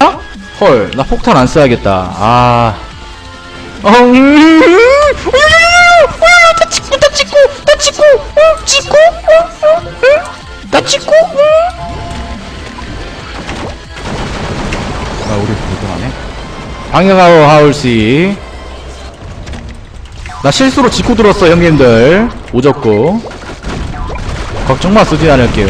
어? 헐, 나 폭탄 안 써야겠다. 아. 어, 음, 음, 음, 나 찍고, 나 찍고, 나 찍고, 어, 찍고, 어, 어, 음, 나 찍고, 음. 방영하오 하울씨. 나 실수로 짚고 들었어, 형님들. 오졌고. 걱정만 쓰지 않을게요.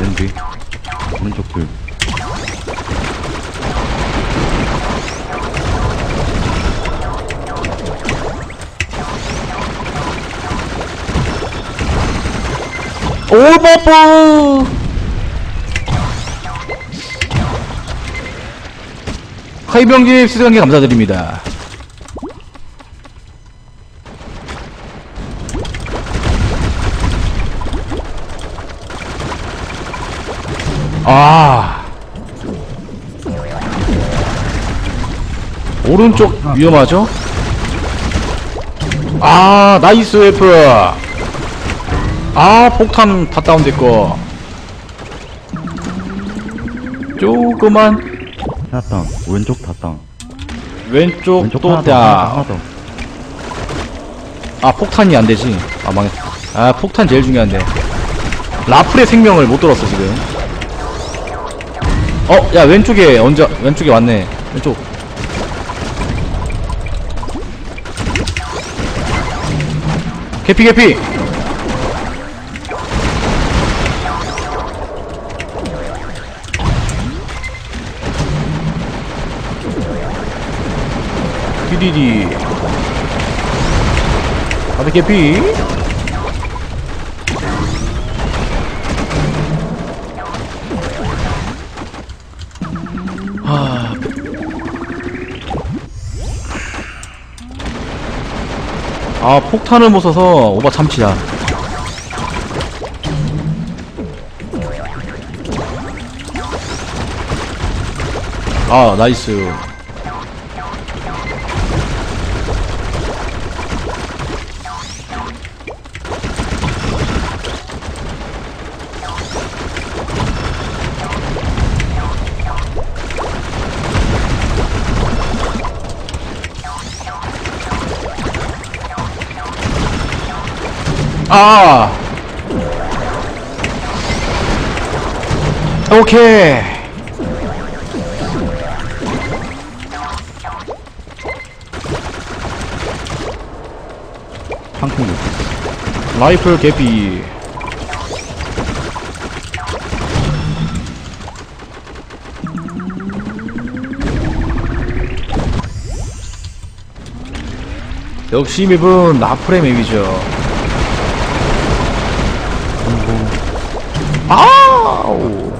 랜디 오른쪽 불 오버프! 하이병님 수강계 감사드립니다. 아. 오른쪽 위험하죠? 아, 나이스 F. 아 폭탄 다 다운됐고. 조그만. 하나 왼쪽 다 다운 왼쪽 왼쪽 하나 더 또아 하나 더 하나 더. 폭탄이 안되지? 아 망했다 아 폭탄 제일 중요한데. 라플의 생명을 못 들었어 지금. 어 야 왼쪽에 언제 왼쪽에 왔네. 왼쪽. 개피 개피 디디디 다들 개피 아. 아 폭탄을 못 써서 오바 참치야 아 나이스 아. 오케이. 한콩 라이플 개피. 역시 이 맵은 라플의 맵이죠 아우.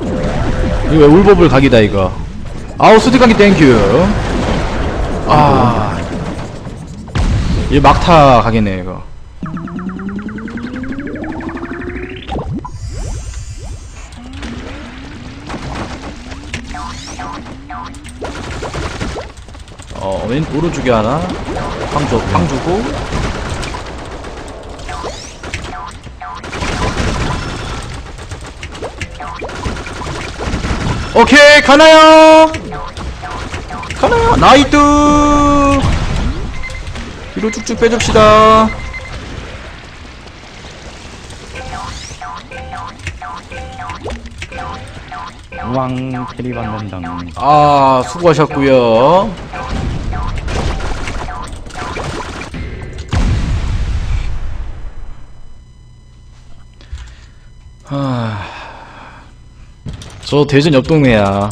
이거 왜 울버블 각이다 이거. 아우 수디각이 땡큐. 아. 이거 막타 각이네 이거. 어, 왼, 오른쪽에 하나. 황 줘, 황 주고. 오케이, 가나요? 가나요? 나이트! 뒤로 쭉쭉 빼줍시다. 우왕 캐리 받는당 아, 수고하셨고요 저 대전 옆 동네야.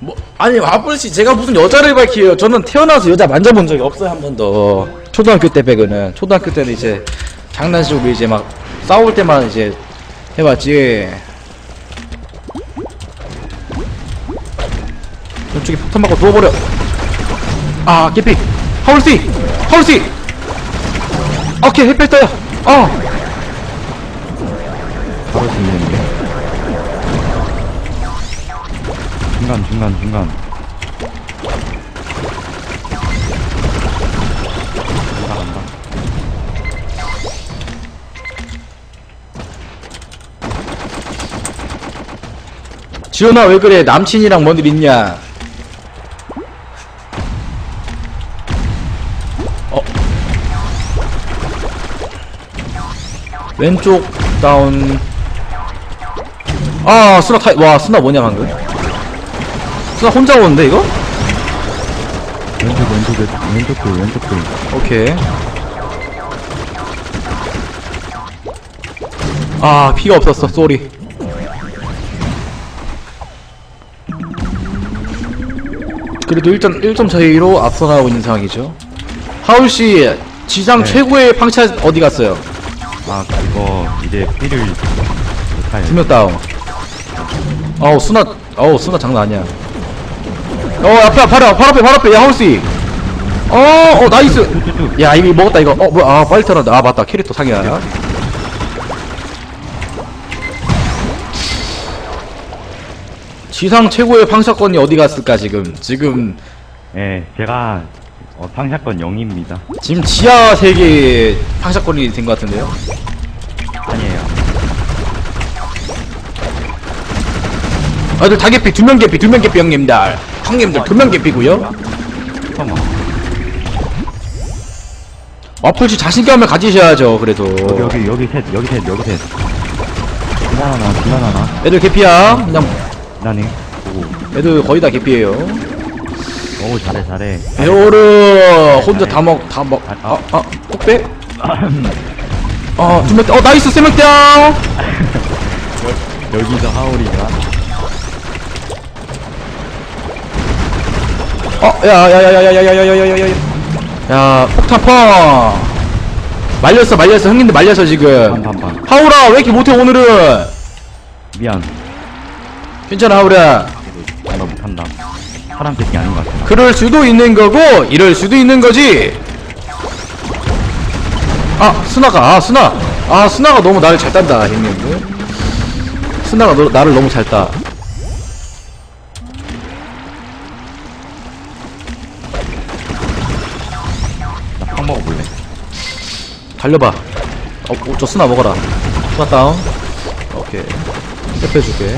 뭐 아니 아플씨 제가 무슨 여자를 밝혀요. 저는 태어나서 여자 만져본 적이 없어요 한 번도. 초등학교 때 빼고는 초등학교 때는 이제 장난식으로 이제 막 싸울 때만 이제 해봤지. 저쪽에 폭탄 맞고 누워버려. 아 개피 하울씨 하울씨 오케이 떠요 어 바로 죽는데. 중간, 중간, 중간. 간다, 간다. 지훈아 왜 그래 남친이랑 뭔일 있냐 왼쪽 다운 아 스나 타이 와 스나 뭐냐 방금 스나 혼자 오는데 이거? 왼쪽, 왼쪽, 왼쪽, 돌, 왼쪽 돌. 오케이 아 피가 없었어 쏘리 그래도 일단 1점 차이로 앞서 나가고 있는 상황이죠 하울씨 지상 네. 최고의 방차 어디 갔어요? 아, 그거, 이제 피를. 두명 다운. 어우 수나 어우 수나 장난 아니야. 어 앞에 바로 앞, 바로 앞에 바로 앞에 야 하울씨. 어어 나이스. 야 이거 먹었다 이거. 어 뭐야 아 빨리 털었다 아 맞다. 캐릭터 상이야 지상 최고의 방사건이 어디 갔을까 지금? 지금 예, 제가, 어, 상샷건 0입니다. 지금 지하 세계 방사건이 된것 같은데요 아니에요. 아들 다 개피 두명 개피 두 명 개피 형님들 형님들 두 명 개피고요 잠깐만. 와플씨 자신감을 가지셔야죠 그래도 여기, 여기, 여기 셋, 여기 셋, 여기 셋. 중간 하나, 중간 하나. 애들 개피야 그냥 나네. 애들 거의 다 개피예요 오, 잘해, 잘해. 에오르 혼자 다 먹 다먹 아, 아, 아, 뚝배? 어, 두 명, 어, 나이스, 세명 다운! 여기서 하울이가. 어, 야, 야, 야, 야, 야, 야, 야, 야, 야, 야, 야, 야. 야, 폭탄 펑! 말렸어, 말렸어, 형님들 말렸어, 지금. 빰빰빰. 하울아, 왜 이렇게 못해, 오늘은? 미안. 괜찮아, 하울아. 나 못한다. 사람 새끼 아닌 것 같아. 그럴 수도 있는 거고, 이럴 수도 있는 거지. 아, 스나가, 아, 스나. 아, 스나가 너무 나를 잘 딴다, 형님들. 스나가 너, 나를 너무 잘 따. 나빵 먹어볼래. 달려봐. 어, 어, 저 스나 먹어라. 스나 다운. 오케이. ép해줄게.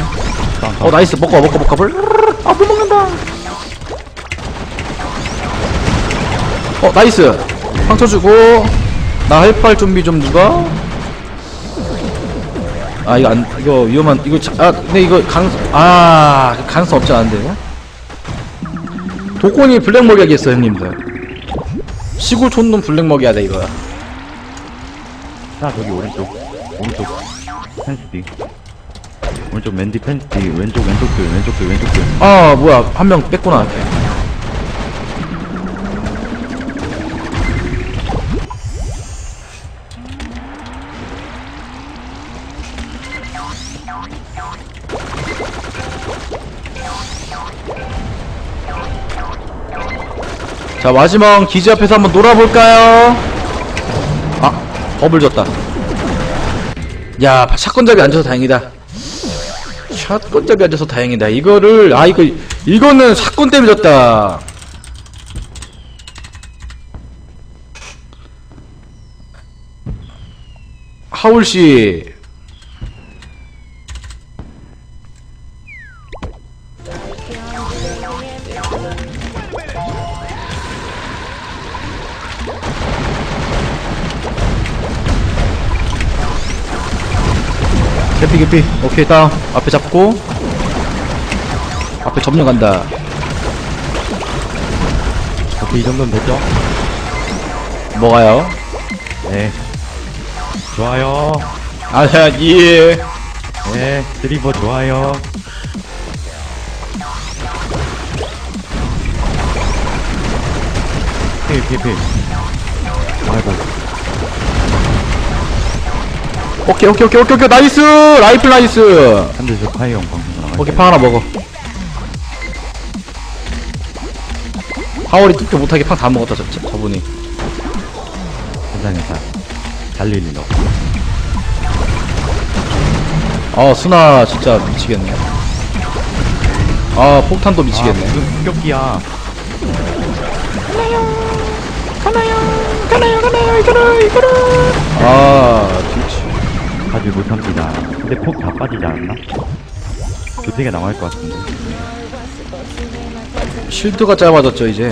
빵, 어, 나이스. 먹어, 먹어, 먹어. 불. 아, 물 먹는다. 어, 나이스. 상처 주고. 나 헬프할 준비 좀 누가? 아, 이거 안, 이거 위험한, 이거, 자, 아, 근데 이거 가능성, 아, 가능성 없지 않은데요? 독곤이 블랙 먹이야기 했어, 형님들. 시골 촌놈 블랙 먹이야 돼, 이거. 자, 저기 오른쪽. 오른쪽. 펜스디. 오른쪽 맨디 펜스디. 왼쪽, 왼쪽 들, 왼쪽 들, 왼쪽 들. 아 뭐야 한 명 뺐구나 자 마지막 기지 앞에서 한번 놀아볼까요? 아 버블 졌다 야 샷건잡이 앉아서 다행이다 샷건잡이 앉아서 다행이다. 이거를 아 이거 이거는 사건 때문에 졌다. 하울 씨. 개피 개피 오케이 다운 앞에 잡고 앞에 점령 간다 오케이, 이 정도면 됐죠? 뭐가요? 네. 좋아요. 아야 예 네, 드리버 좋아요. 필, 필, 필. 아이고. 오케이 오케이 오케이 오케이 오케이. 나이스! 라이플 나이스! 한대 저 파이어 방송 나가. 오케이 파 하나 먹어. 하월이 뚝도 못하게 팡 다 먹었다 저, 저, 저분이. 세상에 다 달릴 일 없어. 아 스나 진짜 미치겠네. 아 폭탄도 미치겠네. 아, 무슨 습격기야. 가나요? 가나요? 가나요? 이거라 이거라 아 뒤치 가지 못합니다. 근데 폭 다 빠지지 않았나? 두세 개 남을 것 같은데. 실드가 짧아졌죠 이제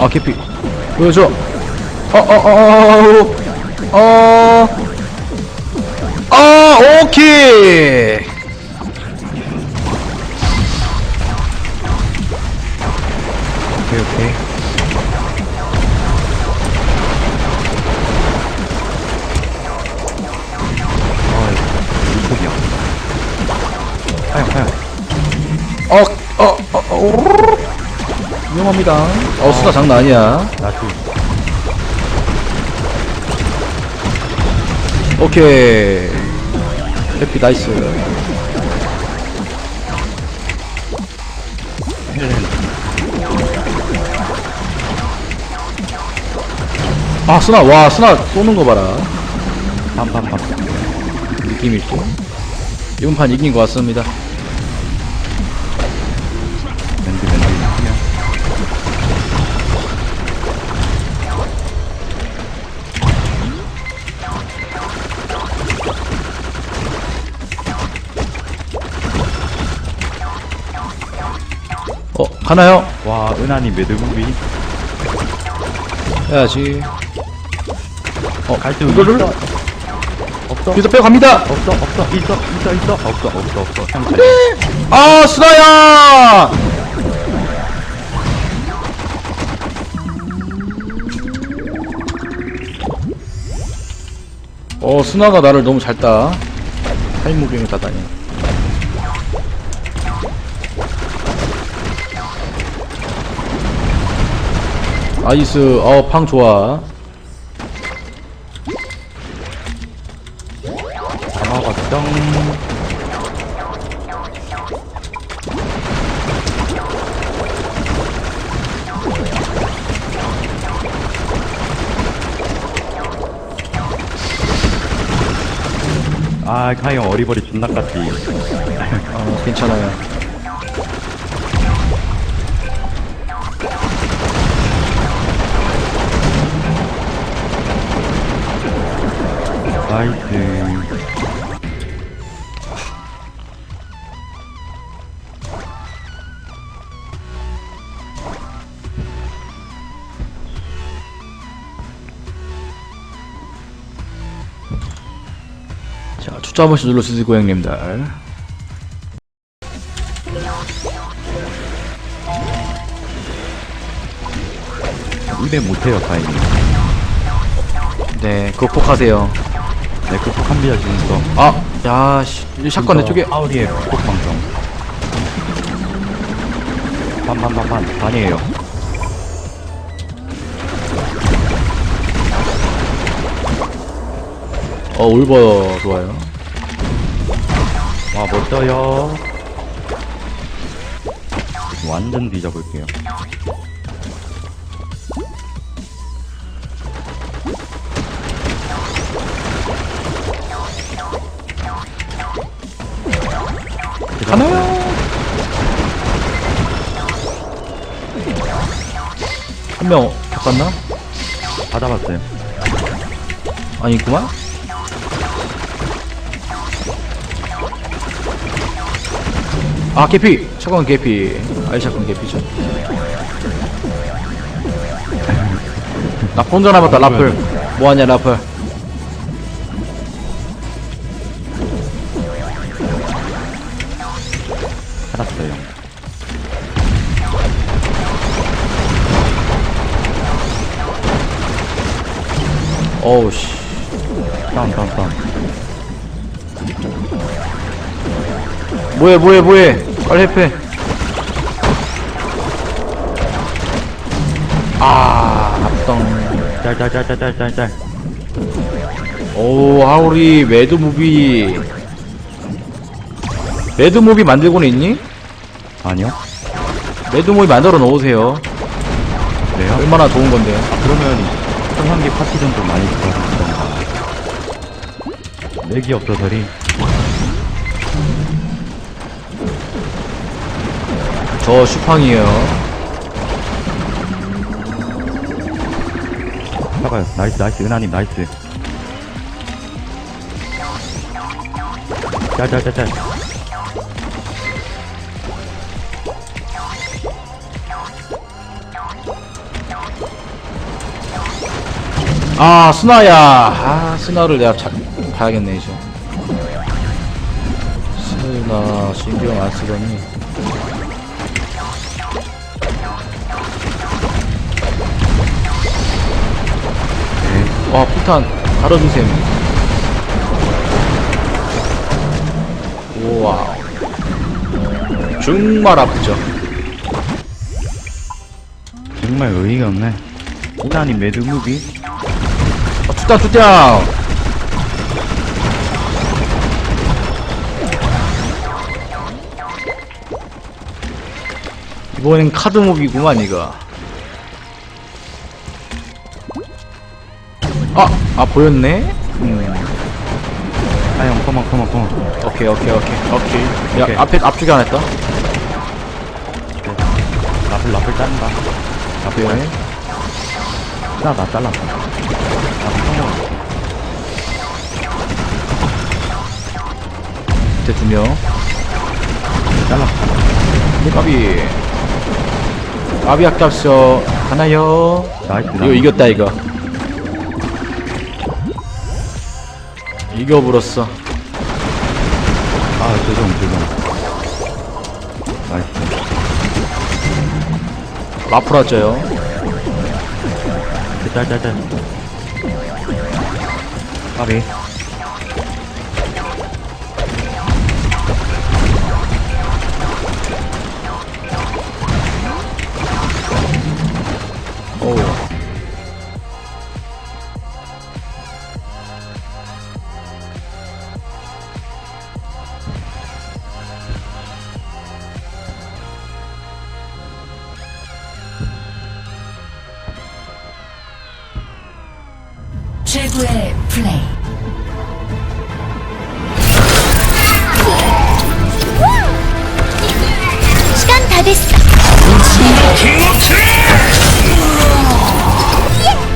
아 개피 보여줘 어어어어어 어, 아 오케이 오케이, 오케이. 어, 이폭이야. 하영, 하영. 어어어 어, 위험합니다 어 수다 장난 아니야. 오케이 해피 나이스. 아 스나 와 스나 쏘는 거 봐라 빰빰빰. 느낌 있고 이번 판 이긴 것 같습니다 가나요? 와, 은하니 매드무비. 해야지 어 갈등 이거를 있어? 없어? 여기서 빼고 갑니다 없어, 없어, 있어, 있어, 있어. 없어, 없어, 없어. 형 잘. 아 스나야 어 스나가 나를 너무 잘따 타임무빙을 따다니 아이스 어팡 좋아 다 먹었정. 아, 카이 형 어리버리 존나 깠지. 어 괜찮아요 나이스. 자 숫자 한 번씩 눌러주세요 고객님들 입에 못해요, 카이님. 네 극복하세요 네, 극복합니다, 지금부터. 아, 야, 씨, 이 샷건 내 쪽에. 아우리의 극복방송. 반반반반, 반이에요. 어, 울버 좋아요. 와, 멋져요. 완전 뒤져볼게요. 가나요? 한 명 바꿨나? 받아봤어요. 아니, 있구만? 아, 개피! 샷건 개피. 아이, 샷건 개피죠. 나 혼자 남았다, 라플. 뭐하냐, 라플. 어우, 씨. 다운 다운 다운 뭐해 뭐해 뭐해. 빨리 해패 아 합성 짤짤짤짤짤짤 오 하울이 매드무비. 매드무비 만들고는 있니? 아니요. 매드무비 만들어 놓으세요. 그래요? 얼마나 좋은 건데. 그러면 성향기 파티전 좀 많이 들어주시던가. 맥이 없어서리 저 슈팡이에요. 잡아요. 나이스 나이스. 은하님 나이스. 짤짤짤짤 아 스나야. 아 스나를 내가 자, 봐야겠네 이제. 스나 신경 안 쓰더니? 와 폭탄 갈아주셈 우와. 정말 아프죠? 정말 의의가 없네. 은하님 매드무비 아, 투땅 투땅 이번엔 카드몹이구만 이거. 아! 아 보였네? 음. 아형 컴온 컴온 컴온 오케이 오케이 오케이 오케이. 야 오케이. 앞에 앞쪽에 하나 있다. 라플 라플 라플 오케이 나나 잘랐어 라플 성공 밑에 두명. 잘랐어 까비. 까비 아깝쇼 하나요? 나이스. 이거 이겼다 이거. 이겨버렸어. 아 죄송 죄송. 나이스. 라프라져요. 짤짤짤 까비 최고의 플레이. 시간 다 됐어. 탁월합